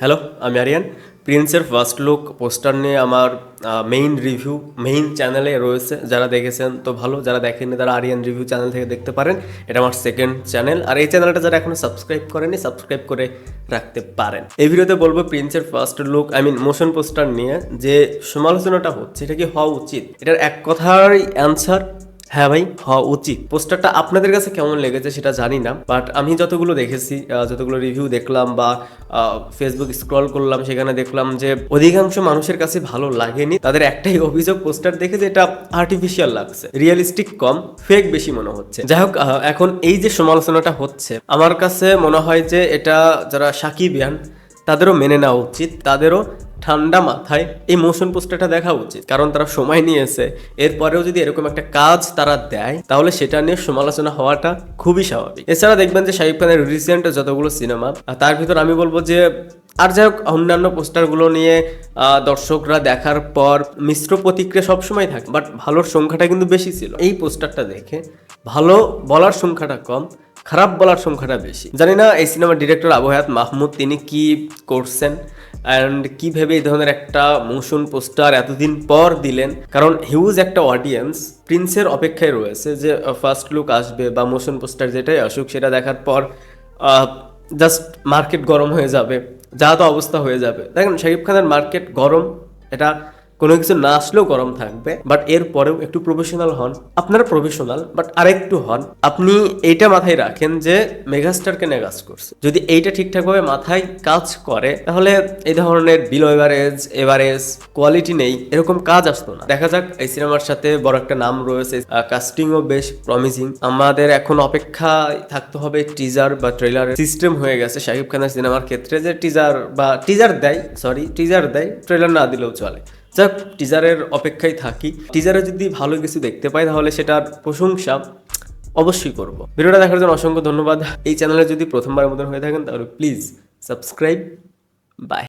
Hello আমি আরিয়ান প্রিন্সের first look poster নিয়ে আমার মেইন রিভিউ মেইন চ্যানেলে রয়েছে। যারা দেখেছেন, তো ভালো। যারা দেখেননি, তারা আরিয়ান রিভিউ চ্যানেল থেকে দেখতে পারেন। এটা আমার সেকেন্ড চ্যানেল আর এই চ্যানেলটা যারা এখনও সাবস্ক্রাইব করেনি সাবস্ক্রাইব করে রাখতে পারেন। এই ভিডিওতে বলব প্রিন্সের first look I mean motion poster নিয়ে যে সমালোচনাটা হচ্ছে, এটা কি হওয়া উচিত? এটার এক কথার অ্যান্সার হ্যাঁ ভাই, হওয়া উচিত। পোস্টারটা আপনাদের কাছে কেমন লেগেছে সেটা জানি না বাট আমি যতগুলো দেখেছি যতগুলো রিভিউ দেখলাম বা ফেসবুক স্ক্রল করলাম, সেখানে দেখলাম যে অধিকাংশ মানুষের কাছে ভালো লাগেনি। তাদের একটাই অভিযোগ পোস্টার দেখে যে এটা আর্টিফিশিয়াল লাগছে রিয়েলিস্টিক কম ফেক বেশি মনে হচ্ছে। যাই হোক এখন এই যে সমালোচনাটা হচ্ছে, আমার কাছে মনে হয় যে এটা যারা সাকিবিয়ান, তাদেরও মেনে নেওয়া উচিত, তাদেরও ঠান্ডা মাথায় এই মোশন পোস্টারটা দেখা উচিত, কারণ তারা সময় নিয়েছে। এরপরেও যদি এরকম একটা কাজ তারা দেয়, তাহলে সেটা নিয়ে সমালোচনা হওয়াটা খুবই স্বাভাবিক। এছাড়া দেখবেন যে শাহিব খানের রিসেন্ট যতগুলো সিনেমা তার ভিতর আমি বলব যে, আর যাই হোক, অন্যান্য পোস্টারগুলো নিয়ে দর্শকরা দেখার পর মিশ্র প্রতিক্রিয়া সবসময় থাকে বাট ভালোর সংখ্যাটা কিন্তু বেশি ছিল। এই পোস্টারটা দেখে ভালো বলার সংখ্যাটা কম খারাপ বলার সংখ্যাটা বেশি। জানি না এই সিনেমার ডিরেক্টর আবহায়াত মাহমুদ, তিনি কি করছেন অ্যান্ড কি ভেবে এই ধরনের একটা মোশন পোস্টার এতদিন পর দিলেন? কারণ হিউজ একটা অডিয়েন্স প্রিন্সের অপেক্ষায় রয়েছে যে ফার্স্ট লুক আসবে বা মোশন পোস্টার যেটাই আসুক, সেটা দেখার পর জাস্ট মার্কেট গরম হয়ে যাবে, যা তো অবস্থা হয়ে যাবে। দেখেন শাকিব খানের মার্কেট গরম, এটা কোনো কিছু না আসলেও গরম থাকবে বাট এর পরেও একটু প্রফেশনাল হন। আপনারা প্রফেশনাল বাট আরেকটু হন। আপনি এইটা মাথায় রাখেন যে মেগাস্টারকে নেগাস করছে। যদি এইটা ঠিকঠাকভাবে মাথায় কাজ করে, তাহলে এই ধরনের বিলো এভারেজ এভারেজ কোয়ালিটি নেই, এরকম কাজ আসতো না। দেখা যাক, এই সিনেমার সাথে বড় একটা নাম রয়েছে কাস্টিংও বেশ প্রমিসিং আমাদের এখন অপেক্ষায় থাকতে হবে টিজার বা ট্রেলার সিস্টেম হয়ে গেছে শাকিব খানের সিনেমার ক্ষেত্রে যে টিজার বা টিজার দেয় সরি টিজার দেয় ট্রেলার না দিলেও চলে। যাক টিজারের অপেক্ষায় থাকি। টিজারে যদি ভালো কিছু দেখতে পাই, তাহলে সেটার প্রশংসা অবশ্যই করব। ভিডিওটা দেখার জন্য অসংখ্য ধন্যবাদ। এই চ্যানেলে যদি প্রথমবারের মতন হয়ে থাকেন, তাহলে প্লিজ সাবস্ক্রাইব বাই